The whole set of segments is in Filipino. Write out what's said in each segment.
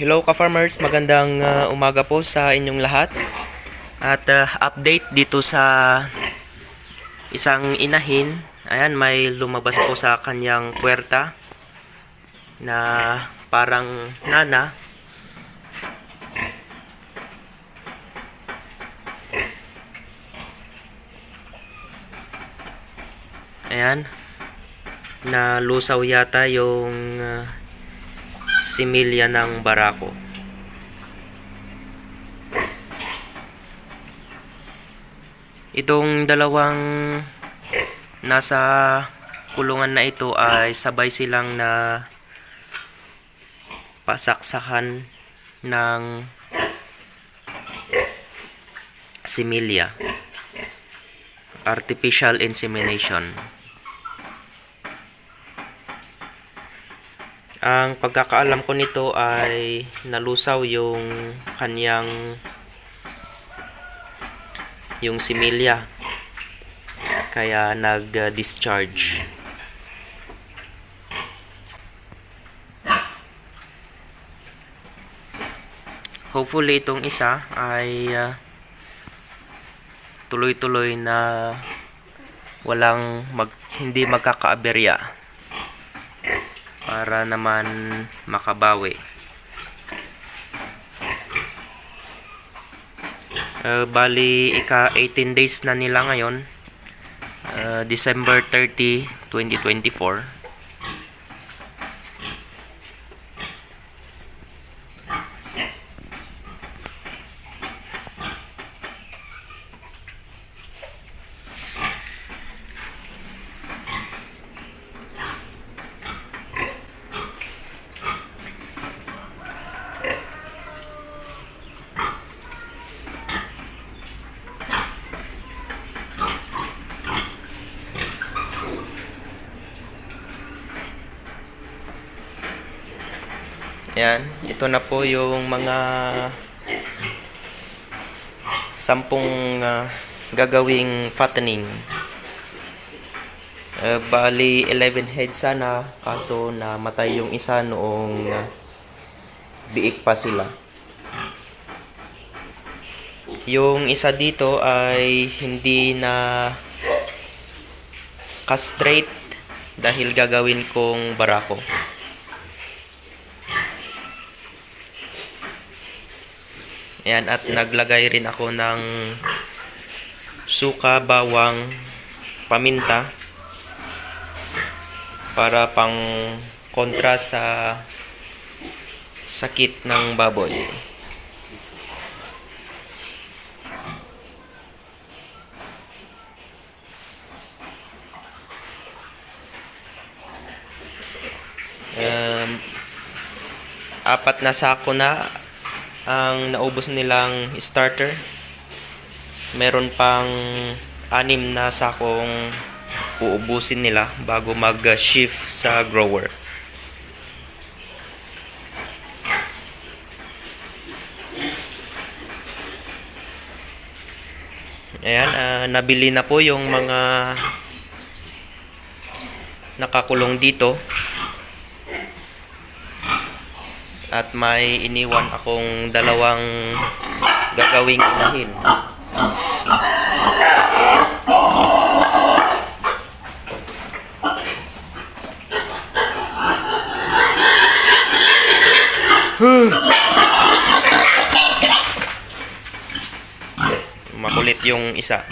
Hello ka-farmers, magandang uh, umaga po sa inyong lahat. At uh, update dito sa isang inahin. Ayan, may lumabas po sa kanyang puwerta na parang nana. Ayan, na lusaw yata yung uh, similya ng barako. Itong dalawang nasa kulungan na ito ay sabay silang na pasaksakan ng similya. Artificial insemination. Ang pagkakaalam ko nito ay nalusaw yung kanyang yung similya. Kaya nag-discharge. Hopefully itong isa ay ah, tuloy-tuloy na walang mag, hindi magkakaaberya para naman makabawi. Uh, bali, ika 18 days na nila ngayon. Uh, December 30, 2024. Yan, ito na po yung mga sampung ah, gagawing fattening. Eh, bali 11 head sana kaso na matay yung isa noong ah, biik pa sila. Yung isa dito ay hindi na castrate dahil gagawin kong barako. Ayan, at naglagay rin ako ng suka, bawang, paminta para pang kontra sa sakit ng baboy. Um, apat na sako na ang naubos nilang starter. Meron pang anim na sakong uubusin nila bago mag-shift sa grower. Ayan, ah, nabili na po yung mga nakakulong dito. At may iniwan akong dalawang gagawing inahin. Makulit yung isa.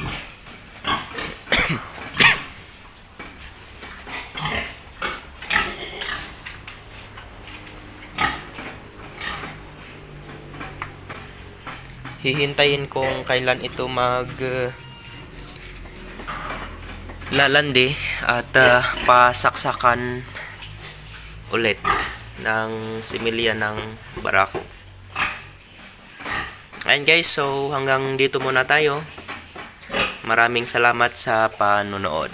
Hihintayin kung kailan ito mag uh, lalandi at uh, pasaksakan ulit ng similya ng barako. Ayan guys, so hanggang dito muna tayo. Maraming salamat sa panonood.